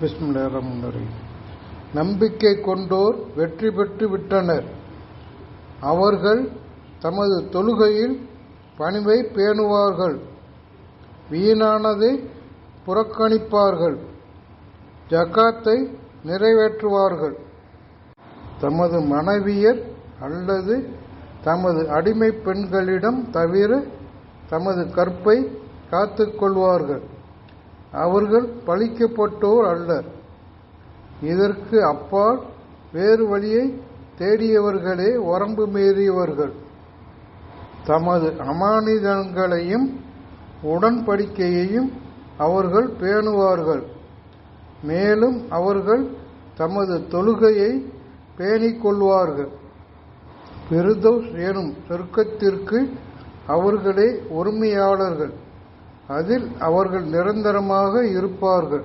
பிஸ்மில்லாஹிர்ரஹ்மானிர்ரஹீம். நம்பிக்கை கொண்டோர் வெற்றி பெற்று விட்டனர். அவர்கள் தமது தொழுகையில் பணிவை பேணுவார்கள். வீணானதை புறக்கணிப்பார்கள். ஜகாத்தை நிறைவேற்றுவார்கள். தமது மனைவியர் அல்லது தமது அடிமை பெண்களிடம் தவிர தமது கற்பை காத்துக்கொள்வார்கள் அவர்கள் பழிக்கப்பட்டோர் அல்லர். இதற்கு அப்பால் வேறு வழியை தேடியவர்களே உரம்பு மீறியவர்கள். தமது அமானிதங்களையும் உடன்படிக்கையையும் அவர்கள் பேணுவார்கள். மேலும் அவர்கள் தமது தொழுகையை பேணிக்கொள்வார்கள். பெருதோஸ் எனும் சொர்க்கத்திற்கு அவர்களே உரிமையாளர்கள். அதில் அவர்கள் நிரந்தரமாக இருப்பார்கள்.